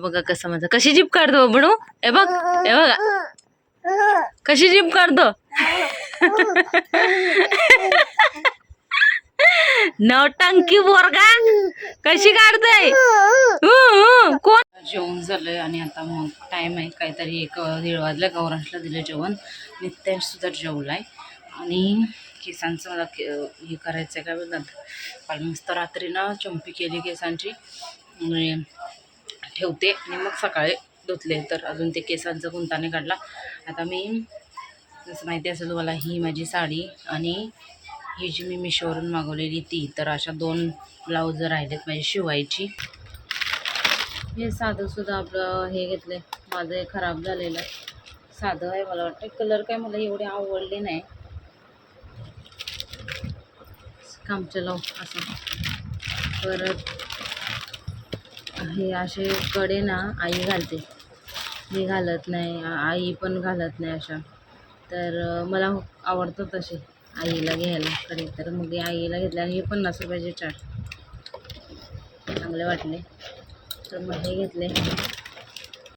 बघा कसं माझं कशी जीप काढतो बडू हे बघ हे बघा. कशी जीप काढतो? नवटंकी बोरगा कशी काढतोय? कोण? जेवण झालंय आणि आता मग टाइम आहे. काहीतरी एक दीड वाजल्या गौरांशला दिलं जेवण. नित्यांश सुद्धा जेवलाय. आणि केसांचं मला के हे करायचं आहे काय बोलतात काल मस्त रात्री ना चंपी केली केसांची. ठेवते आणि मग सकाळी धुतले. तर अजून ते केसांचा गुंताने काढला. आता मी जसं माहिती असेल तुम्हाला ही माझी साडी आणि ही जी मी मिशोवरून मागवलेली ती. तर अशा दोन ब्लाऊज राहिलेत माझी शिवायची. हे साधं सुद्धा आपलं हे घेतलं माझं हे खराब झालेलं साधं आहे मला वाटतं. कलर काय मला एवढे आवडले नाही. कामचं लाव असं. परत हे असे कडे ना आई घालते. मी घालत नाही आई पण घालत नाही अशा. तर मला आवडतं तसे आईला घ्यायला कडे. तर मग हे आईला घेतले आणि हे पन्नास रुपयाचे चार चांगले वाटले. तर मग हे घेतले.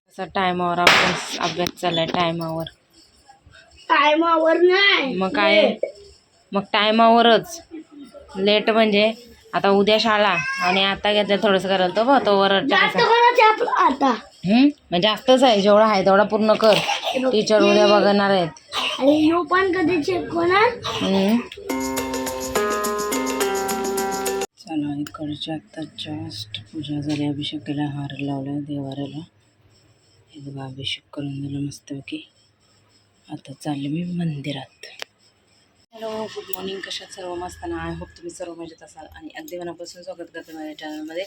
असा टायमावर अभ्यास अभ्यास चाललाय टायमावर. टायमावर नाही. मग काय? मग टायमावरच. लेट म्हणजे आता उद्या शाळा आणि आता घेतलं थोडंसं करायला बघ तो वर जास्त करायचं आपलं आता. म्हणजे जास्तच आहे जेवढा आहे तेवढा पूर्ण कर. टीचर उद्या बघणार आहेत. आणि यू पण कधी चेक होणार? हम्म. चला इकडच्या आता जस्ट पूजा झाली अभिषेक केला हार लावला देवाऱ्याला. हे बघा अभिषेक करून झाला मस्तपैकी. आता चालले मी मंदिरात. Hello good morning. कशात सर्व मस्त ना? आय होप तुम्ही सर्व मजेत असाल. आणि अगदी मनापासून स्वागत करते माझ्या चॅनलमध्ये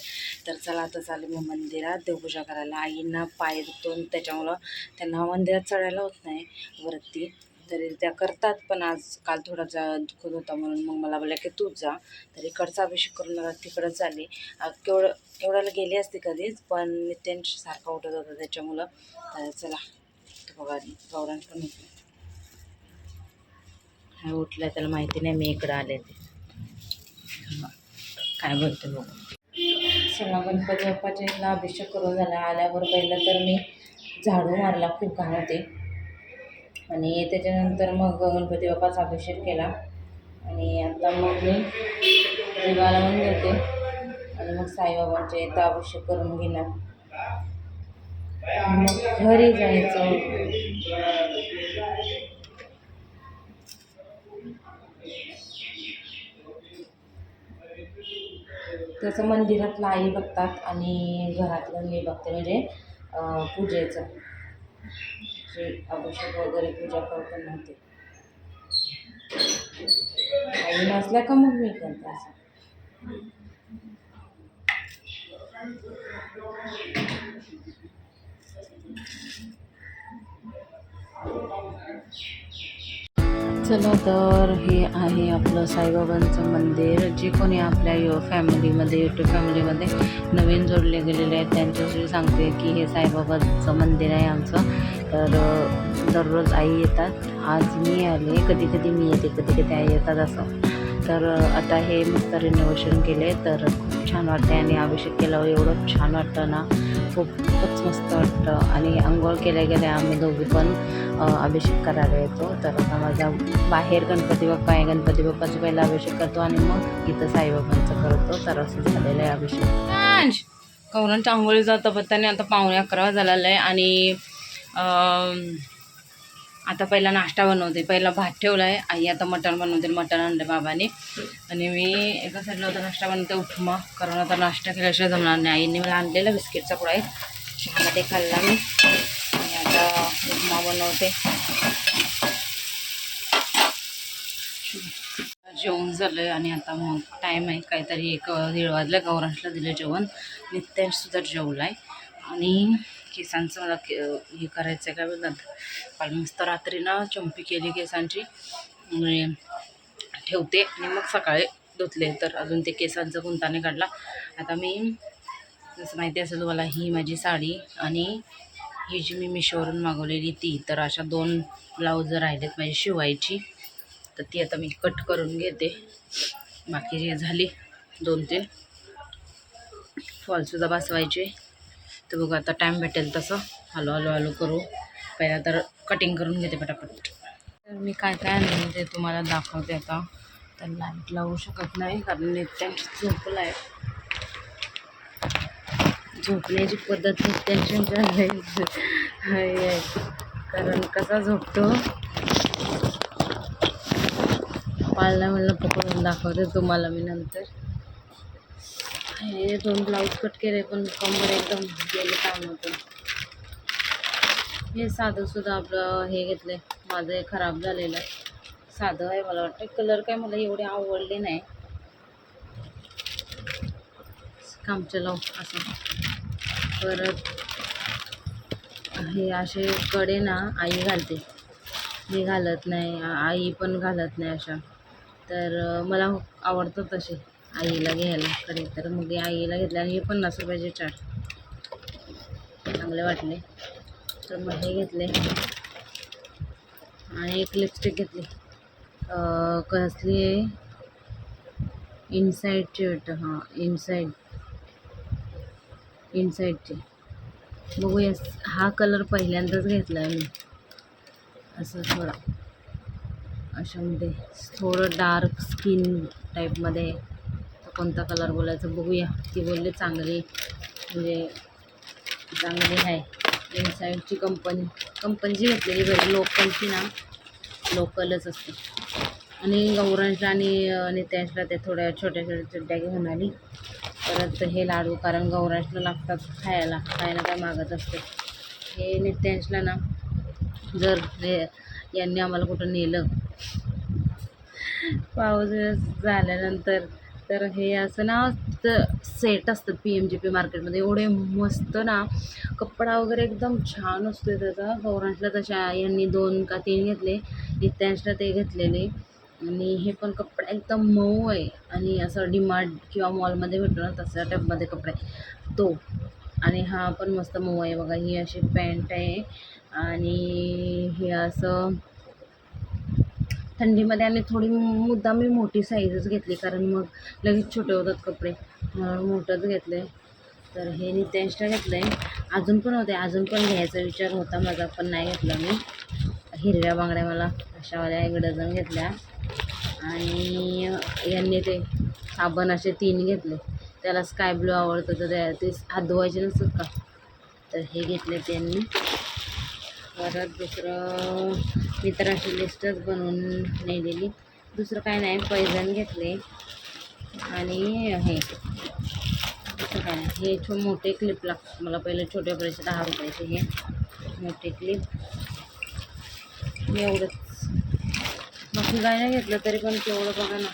तर चला आता चालू मी मंदिरात. देवपूजा करायला. आईंना पाय दुखतो त्याच्यामुळं त्यांना मंदिरात चढायला होत नाही. वरती. तरी त्या करतात पण आज काल थोडा जा दुखत होता म्हणून मग मला बोलल्या की तूच जा. तर इकडचा अभिषेक करून मला तिकडंच आली केवढं एवढ्याला गेली असते कधीच पण नित्यांश सारखा उठत होता त्याच्यामुळं. तर चला बघा गौरांश पण हा उठला त्याला माहिती नाही मी इकडं आले ते. काय बोलते बघू. सगळा गणपती बाप्पाच्या अभिषेक करून झाला. आल्यावर पहिलं तर मी झाडू मारला खूप घाण होते आणि त्याच्यानंतर मग गणपती बाप्पाचा अभिषेक केला. आणि आता मग मी देवाला म्हणून घेते आणि मग साईबाबांच्या इथं अभिषेक करून घेणार. मग घरी जायचं. तसं मंदिरातलं आई बघतात आणि घरातलं मी बघते म्हणजे पूजेचं. जे अभिषेक वगैरे पूजा करताना ते. आई नसल्या का मग मी करते असं? चला तर हे आहे आपलं साईबाबांचं मंदिर जे कोणी आपल्या यु फॅमिलीमध्ये युट्यूब फॅमिलीमध्ये नवीन जोडले गेलेले आहेत त्यांच्याशी सांगते की हे साईबाबांचं मंदिर आहे आमचं. तर दररोज आई येतात. आज मी आले कधी कधी मी येते कधी कधी आई येतात असं. तर आता हे मस्त रिनोव्हेशन केले तर खूप छान वाटते आणि अभिषेक केल्यावर एवढं छान वाटतं ना. खूपच मस्त वाटतं. आणि आंघोळ केल्या गेल्या आम्ही दोघी पण अभिषेक करायला येतो. तर आता माझा बाहेर गणपती बाप्पा आहे. गणपती बाप्पाचा पहिला अभिषेक करतो आणि मग इथं साईबाबांचं करतो. तर असं झालेलं आहे अभिषेक. कौरांच्या आंघोळीचा पत्ताने आता पावणे अकरा झालेला आहे आणि आता पहिला नाश्ता बनवते. पहिला भात ठेवला आहे आई आता मटण बनवते मटण आणलं बाबाने. आणि मी एका साईडला होता नाश्ता बनवते उपमा. कारण आता नाश्ता केल्याशिवाय जमणार नाही. आईने मला आणलेला बिस्किटचा पुडा आहे. चहामध्ये खाल्ला मी. आणि आता उपमा बनवते. जेवण झालं आहे आणि आता मग टाईम आहे. काहीतरी एक दीड वाजलं गौरांशला दिलं जेवण. नित्यांशसुद्धा जेवलं आहे आणि केसांचं मला के हे करायचं आहे काय बोलतात काल मस्त रात्री ना चंपी केली केसांची. ठेवते. आणि मग सकाळी धुतले. तर अजून ते केसांचा गुंताने काढला. आता मी जसं माहिती असेल तुम्हाला ही माझी साडी आणि ही जी मी मिशोवरून मागवलेली ती तर अशा दोन ब्लाऊज राहिलेत माझी शिवायची. तर ती आता मी कट करून घेते. बाकी जे झाली दोन तीन फॉलसुद्धा बसवायचे. तर बघू आता टाईम भेटेल तसं. हॅलो हळू हळू करू. पहिला तर कटिंग करून घेते पटापट. तर मी काय काय आणलं ते तुम्हाला दाखवते आता. तर लाइट लावू शकत नाही कारण नेत्यांची झोपला आहे झोपण्याची पद्धत टेन्शन आहे कारण कसा झोपतो? पाळणा म्हणलं पकडून दाखवते तुम्हाला मी नंतर. हे दोन ब्लाऊज कट केले पण कंबर एकदम गेले काम होतं हे साधं सुद्धा आपलं हे घेतलं माझं हे खराब झालेलं. आहे साधं आहे मला वाटतं. कलर काय मला एवढे आवडले नाही. कामचं लाव असं. परत हे असे कडे ना आई घालते. मी घालत नाही आई पण घालत नाही अशा. तर मला आवडतं तसे आईला घ्यायला कडे. तर मग आईला घेतल्या आणि हे पन्नास रुपयाचे चाट चांगले वाटले. तर मग हे घेतले. आणि एक लिपस्टिक घेतली. कसली आहे? इनसाईडची वाटतं हां इनसाईड इनसाईडची बघूया हा कलर पहिल्यांदाच घेतला आहे मी. असं थोडा. अशामध्ये थोडं डार्क स्किन टाईपमध्ये कोणता कलर बोलायचं बघूया. ती बोलली चांगली. म्हणजे चांगली आहे. इनसाईडची कंपनी कंपनीची घेतलेली बरी लोकलची ना. लोकलच असते. आणि गौरांच्या आणि अं, नित्यांशला त्या थोड्या छोट्या छोट्या चड्ड्या घेऊन आली. परत हे लाडू कारण गौरांशला लागतात खायला खायला काय मागत असते. हे नित्यांशला ना जर हे यांनी आम्हाला कुठं नेलं. पाऊस झाल्यानंतर तर हे असं ना सेट असतं पी एम जी पी मार्केटमध्ये एवढे मस्त ना कपडा वगैरे एकदम छान असतो त्याचा. गौरांशला तशा यांनी दोन का तीन घेतले नित्यांशला ते घेतलेले. आणि हे पण कपडा एकदम मऊ आहे. आणि असं डिमार्ट किंवा मॉलमध्ये भेटतो ना तसा टाईपमध्ये कपडा. आहे तो. आणि हा पण मस्त मऊ आहे बघा. ही अशी पॅन्ट आहे. आणि हे असं थंडीमध्ये आणि थोडी मुद्दा मी मोठी साईजच घेतली कारण मग लगेच छोटे होतात कपडे. म्हणून मोठंच घेतलं तर हे नित्यांशला घेतलं आहे अजून पण होते. अजून पण घ्यायचा विचार होता माझा पण नाही घेतला मी. हिरव्या बांगड्या मला अशावाल्या एक डझन घेतल्या. आणि यांनी ते साबण असे तीन घेतले. त्याला स्काय ब्लू आवडतं तर त्या- ते हात धुवायचे नसतात का? तर हे घेतले त्यांनी परत दुसरं मी तर अशी लिस्टच बनवून नेलेली दुसरं काय नाही पैजण घेतले. आणि हे. दुसरं काय नाही हे छो मोठे क्लिप लागतात मला पहिले छोट्या पैसे दहा रुपयाचे हे. मोठे क्लिप एवढंच. बाकी काय नाही घेतलं तरी पण तेवढं बघा ना.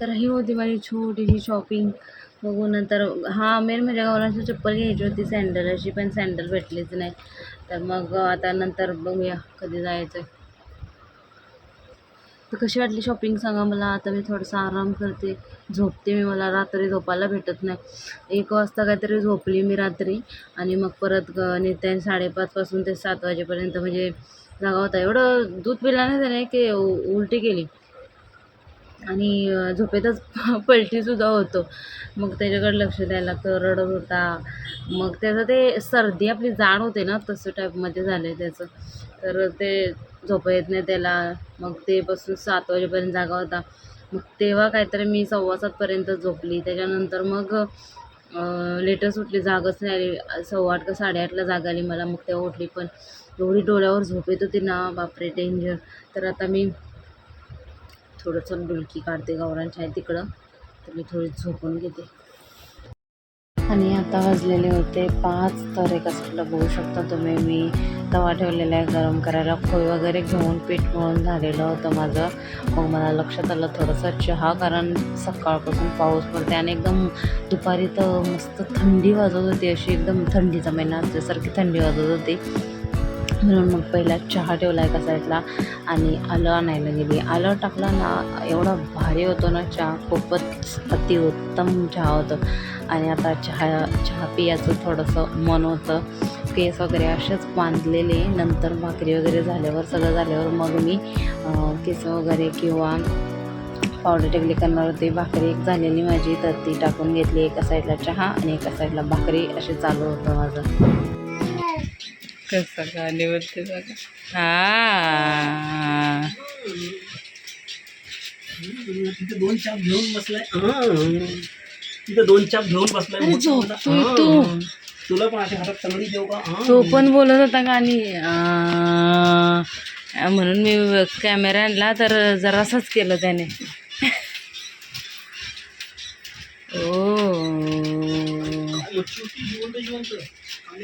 तर ही होती माझी छोटीशी शॉपिंग बघू नंतर हा मेन म्हणजे गावराची चप्पल घ्यायची होती सँडल अशी पण सँडल भेटलीच नाही. तर मग आता नंतर बघूया कधी जायचं तर कशी वाटली शॉपिंग सांगा मला? आता मी थोडासा आराम करते. झोपते मी. मला रात्री झोपायला भेटत नाही. एक वाजता काहीतरी झोपली मी रात्री आणि मग परत ग नित्यान साडेपाचपासून ते सात वाजेपर्यंत म्हणजे जागा होता. एवढं दूध पिला नाही त्याने की उ- उलटी केली. आणि झोपेतच पलटीसुद्धा होतो. मग त्याच्याकडे लक्ष द्यायला लागतं. रडत होता. मग त्याचं ते सर्दी आपली जाड होते ना तसं टाईपमध्ये झालं आहे त्याचं. तर ते झोपा येत नाही त्याला. मग ते बसून सात वाजेपर्यंत जागा होता. मग तेव्हा काहीतरी मी सव्वा सातपर्यंत झोपली. त्याच्यानंतर मग लेटच उठली. जागच नाही आली. सव्वा आठ का साडेआठला जाग आली मला. मग तेव्हा उठली पण एवढी डोळ्यावर झोप येत होती ना. बापरे डेंजर तर आता मी थोडंसं डुलकी काढते. गौरांच्या आहे तिकडं. तर मी थोडी झोपून घेते. आणि आता वाजलेले होते पाच तर एका साईडला बघू शकता तुम्ही मी तवा ठेवलेला आहे गरम करायला. खोय वगैरे घेऊन पीठ मळून झालेलं होतं माझं. मग मला लक्षात आलं थोडंसं चहा कारण सकाळपासून पाऊस पडते आणि एकदम दुपारी तर मस्त थंडी वाजत होती. अशी एकदम थंडीचा महिना असल्यासारखी थंडी वाजत होती. म्हणून मग पहिला चहा ठेवला एका साईडला आणि आलं आणायला गेली. आलं टाकलं ना एवढा भारी होतो ना चहा. खूपच अतिउत्तम चहा होतं. आणि आता चहा चहा पियाचं थोडंसं मन होतं. केस वगैरे असेच बांधलेले. नंतर भाकरी वगैरे झाल्यावर सगळं झाल्यावर मग मी अं, केस वगैरे किंवा पावडर टेकली करणार होते. भाकरी एक झालेली माझी तर ती टाकून घेतली एका साईडला चहा आणि एका साईडला भाकरी. असे चालू होतं माझं. कसं गाणे बोलते बघा. हा. तिथे दोन चाप घेऊन बसलाय. हं. तिथे दोन चाप घेऊन बसलाय. झोपतोय. तो. तुला पण अशा हातात तंगडी देऊ का हं. तो पण बोलत होता गाणी आ, म्हणून मी कॅमेरा आणला तर जरासाच केलं त्याने ओ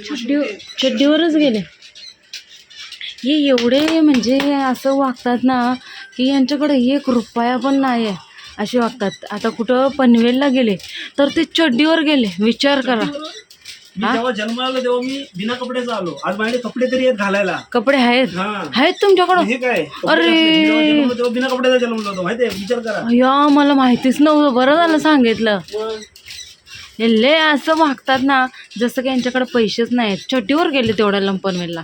चड्डी चड्डीवरच गेले हे एवढे म्हणजे असं वागतात ना की यांच्याकडे एक रुपया पण नाही आहे असे वागतात. आता कुठं पनवेलला गेले तर ते चड्डीवर गेले. विचार करा. मी जेव्हा जन्माला आलो तेव्हा मी बिना कपड्याचा आलो. आज कपडे तरी आहेत घालायला. कपडे आहेत? हा. आहेत तुमच्याकडं? हे काय? कपडे अरे. असले. मी जेव्हा जन्मलो तेव्हा बिना कपड्याचा जन्मलो होतो. माहितीये? विचार करा. या मला माहितीच नव्हतं. बरं झालं सांगितलं. मग? हे लय असं वागतात ना जसं की यांच्याकडे पैसेच नाहीत. चड्डीवर गेले तेवढ्या लंपनवेलला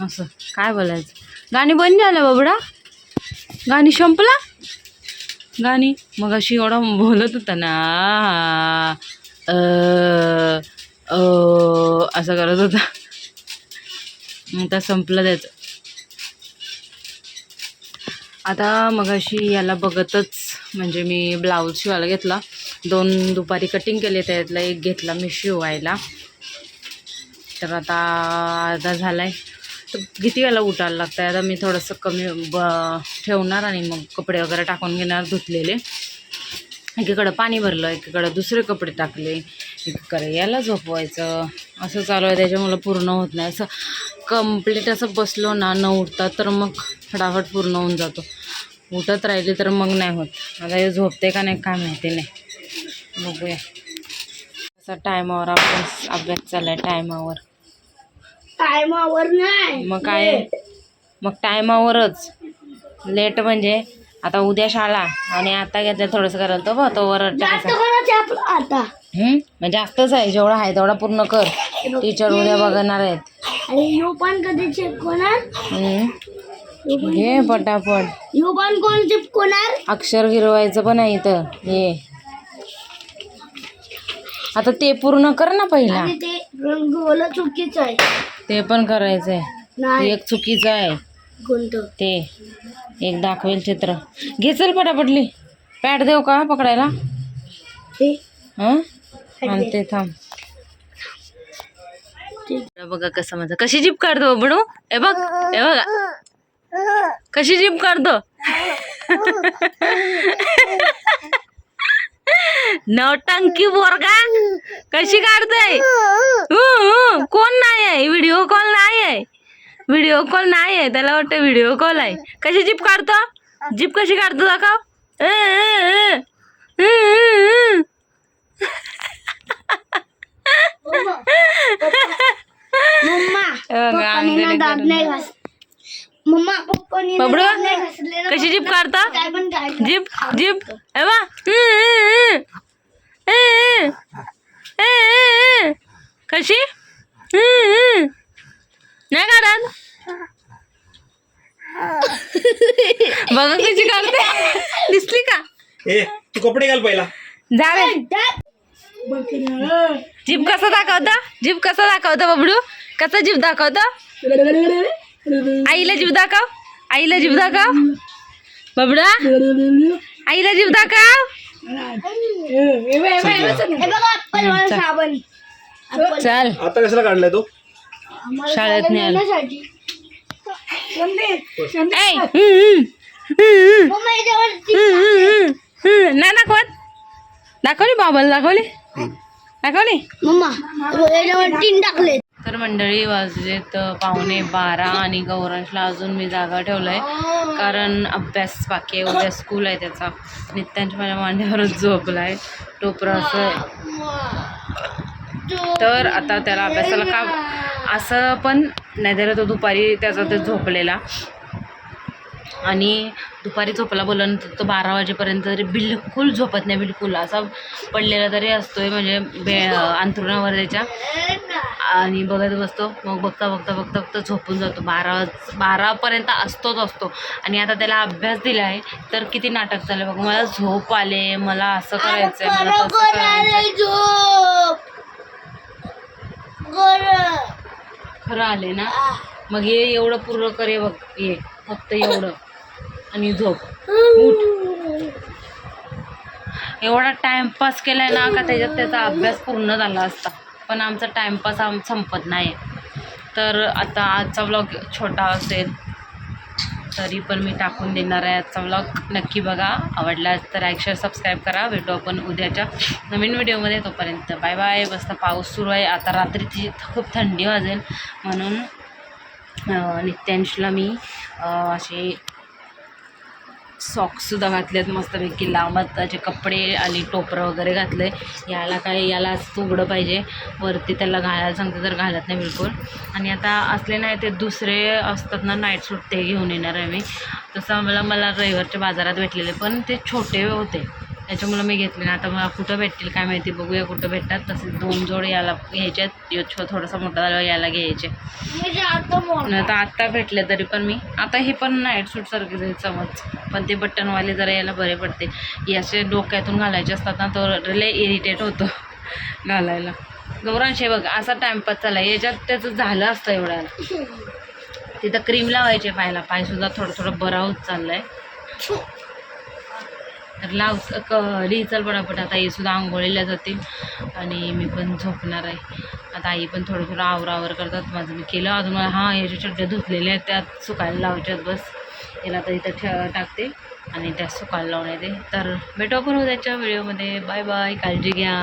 असं. काय बोलायचं? गाणी बंद झालं बाबडा? गाणी संपला? गाणी? मग अशी एवढा बोलत होता ना. असं करत होता. आता संपलं त्याचं. आता मग अशी याला बघतच म्हणजे मी ब्लाऊज शिवायला घेतला. दोन दुपारी कटिंग केले त्यातला एक घेतला मी शिवायला. तर आता अर्धा झाला आहे तर किती वेळेला उठायला लागतं आता मी थोडंसं कमी ब ठेवणार आणि मग कपडे वगैरे टाकून घेणार धुतलेले. एकीकडं पाणी भरलं एकीकडं दुसरे कपडे टाकले एकीकडे याला झोपवायचं. असं चालू आहे त्याच्यामुळं पूर्ण होत नाही. असं कंप्लीट असं बसलो ना न उठता तर मग फटाफट पूर्ण होऊन जातो. उठत राहिले तर मग नाही होत. आता हे झोपते का नाही काय माहिती नाही. बघूया. असा टायमावर अभ्यास अभ्यास चाललाय टायमावर टायमावर नाही. मग काय? मग टायमावरच लेट म्हणजे आता उद्या शाळा आणि आता घेतलं थोडंसं करायला तो बघ तो वर आता. म्हणजे जास्तच आहे जेवढा आहे तेवढा पूर्ण कर. टीचर उद्या बघणार आहेत. आणि यू पण कधी. घे पटापट. यू पण कोण चिपकवणार अक्षर गिरवायचं पण आहे इथं. हे आता ते पूर्ण कर ना पहिला. ते रंगवलं चुकीचं आहे. ते पण करायचंय. नाही. एक चुकीचं आहे. ते. एक दाखवेल चित्र. घे चल पटापटली. पॅड देऊ का पकडायला? आणि ते थांब. बघा कसं माझं. कशी जीप काढतो बडू? हे बघ. हे बघा. कशी जीप काढतो? नवटंकी बोरगा कशी काढतोय? हु, हु, कोण नाही आहे? व्हिडिओ कॉल नाही आहे. व्हिडिओ कॉल नाही आहे. त्याला वाटतं व्हिडिओ कॉल आहे. कशी जीप काढतो? जीप कशी काढतो दाखव. करून. नाही मम्मा पप्पानी ना बबडू? कशी जीप काढतो? Jeep jeep. हे अ, अ. कशी. नाही काढत? बघा कशी काढते. दिसली का? ए तू कपडे घाल पहिला. जा रे. जीप कसं दाखवता? जीप कसं दाखवतं बबडू? कसं जीप दाखवतं? आईला जीव दाखव. आईला जीव दाखव. बबडा. आईला जीव दाखव. चल. आता कशाला काढलाय तो? शाळेत नाही आलं. नेण्यासाठी. ऐ, हम्म, हम्म, हम्म, मम्मा याच्यावरती हम्म, हम्म, हम्म. नाही दाखवत. दाखवली बाबाला दाखवली? दाखवली? मम्मा तीन टाकले तर मंडळी वाजलेत पावणे बारा आणि गौरांशला अजून मी जागा ठेवलं आहे कारण अभ्यास बाकी आहे उद्या स्कूल आहे त्याचा. नित्यांश माझ्या मांड्यावरच झोपला आहे टोपरा असं. तर आता त्याला अभ्यासाला का असं पण नाही तर तो दुपारी त्याचा ते झोपलेला. आणि दुपारी झोपला बोलल्यानंतर तो बारा वाजेपर्यंत तरी बिलकुल झोपत नाही बिलकुल. असा पडलेला तरी असतोय म्हणजे बे अंथरुणावर त्याच्या आणि बघत बसतो. मग बघता बघता बघता बघता झोपून जातो. बारा बारापर्यंत असतोच असतो. आणि आता त्याला अभ्यास दिला आहे तर किती नाटक चालले बघ. मला झोप आले मला असं करायचं आहे मला तसं करायचं. खरं. आले ना? मग हे एवढं पूर्ण करे बघ हे फक्त एवढं. आणि झोप. उठ. एवढा टाइमपास केलाय ना का त्याच्यात त्याचा अभ्यास पूर्ण झाला असता. पण आमचा टाइमपास आम संपत नाही तर आता आजचा व्लॉग छोटा असेल तरी पण मी टाकून देणार आहे आजचा व्लॉग नक्की बघा. आवडला तर लाईक शेअर सबस्क्राईब करा. भेटू आपण उद्याच्या नवीन व्हिडिओमध्ये तोपर्यंत बाय बाय मस्त पाऊस सुरू आहे. आता रात्रीची खूप थंडी वाजेल. म्हणून नित्यांशला मी असे सॉक्ससुद्धा आहेत मस्तपैकी. लांबत त्याचे कपडे आणि टोपरं वगैरे घातलं आहे याला काय याला असं उघडं पाहिजे. वरती त्याला घालायला सांगते तर घालत नाही बिलकुल. आणि आता असले नाही ते दुसरे असतात ना नाईट सूट ते घेऊन येणार आहे मी. तसं मला मला रविवारच्या बाजारात भेटलेले पण ते छोटे होते. त्याच्यामुळं मी घेतले ना आता मला कुठं भेटतील काय माहिती बघूया कुठं भेटतात. तसे दोन जोड याला घ्यायच्यात यो छो थोडासा मोठा झाल्यावर याला घ्यायचे. म्हणजे आता आत्ता भेटले तरी पण मी. आता हे पण नाईट सूट सारखेच आहे समज. पण ते बटनवाले जरा याला बरे पडते. असे डोक्यातून घालायचे असतात ना तो लय इरिटेट होतो घालायला. गौरांश बघ असा टाइमपास चालला याच्यात त्याचं झालं असतं एवढ्याला तिथं क्रीम लावायचे पायला पायसुद्धा थोडं थोडं बरा होत चाललाय. तर लाव क लिही पटापट आता हे सुद्धा आंघोळीला जातील. आणि मी पण झोपणार आहे. आता आई पण थोडं थोडं आवरावर करतात माझं. मी केलं अजून मला हां याच्या चड्ड्या धुतलेल्या आहेत त्यात सुकायला लावायच्यात बस. याला तर इथं ठे टाकते. आणि त्यात सुकायला लावण्यात येते. तर भेटू आपण उद्याच्या व्हिडिओमध्ये. बाय बाय काळजी घ्या.